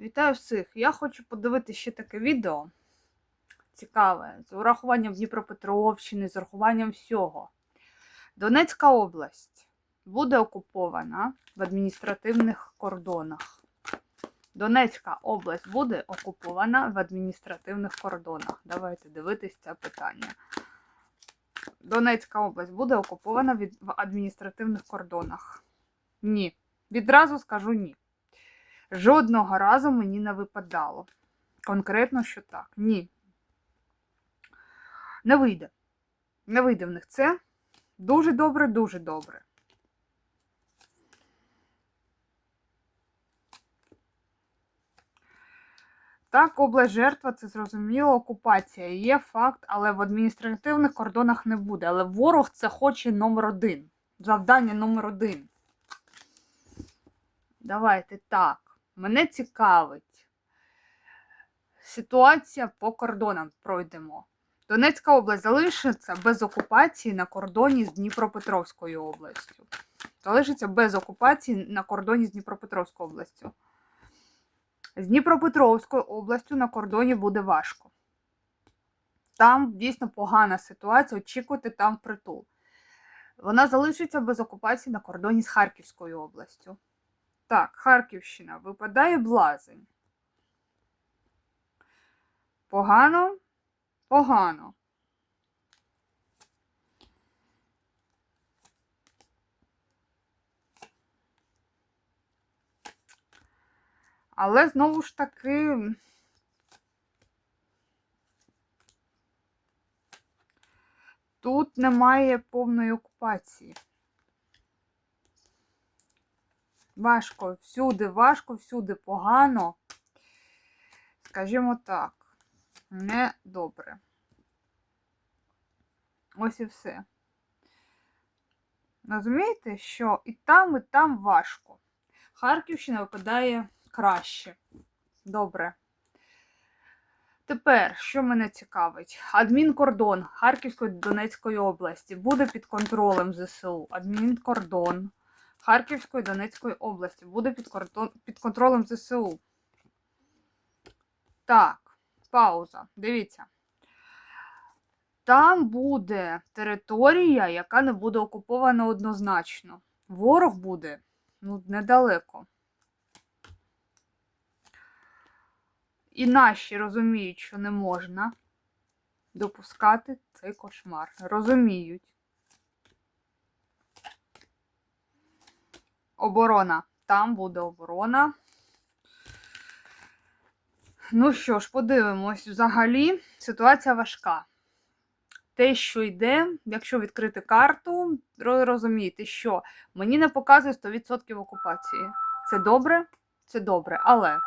Вітаю всіх! Я хочу подивитися ще таке відео цікаве, з урахуванням Дніпропетровщини, з урахуванням всього. Донецька область буде окупована в адміністративних кордонах. Донецька область буде окупована в адміністративних кордонах. Давайте дивитись це питання. Донецька область буде окупована від, в адміністративних кордонах. Ні. Відразу скажу ні. Жодного разу мені не випадало. Конкретно, що так. Ні. Не вийде. Не вийде в них це. Дуже добре, дуже добре. Так, область жертва, це зрозуміло, окупація. Є факт, але в адміністративних кордонах не буде. Але ворог це хоче номер один. Завдання номер один. Давайте так. Мене цікавить. Ситуація по кордонам пройдемо. Донецька область залишиться без окупації на кордоні з Дніпропетровською областю. Залишиться без окупації на кордоні з Дніпропетровською областю. З Дніпропетровською областю на кордоні буде важко. Там дійсно погана ситуація, очікуйте там притул. Вона залишиться без окупації на кордоні з Харківською областю. Так, Харківщина випадає блазень. Погано? Погано. Але знову ж таки. Тут немає повної окупації. Важко, всюди важко, всюди погано. Скажімо так, не добре. Ось і все. Розумієте, що і там, і там важко. Харківщина випадає краще. Добре. Тепер, що мене цікавить? Адмінкордон Харківської Донецької області буде під контролем ЗСУ. Адмінкордон Харківської Донецької області буде під, кордон, під контролем ЗСУ. Так, пауза. Дивіться. Там буде територія, яка не буде окупована однозначно. Ворог буде ну, недалеко. І наші розуміють, що не можна допускати цей кошмар. Розуміють. Оборона. Там буде оборона. Ну що ж, подивимось. Взагалі ситуація важка. Те, що йде, якщо відкрити карту, розумієте, що мені не показує 100% окупації. Це добре? Це добре, але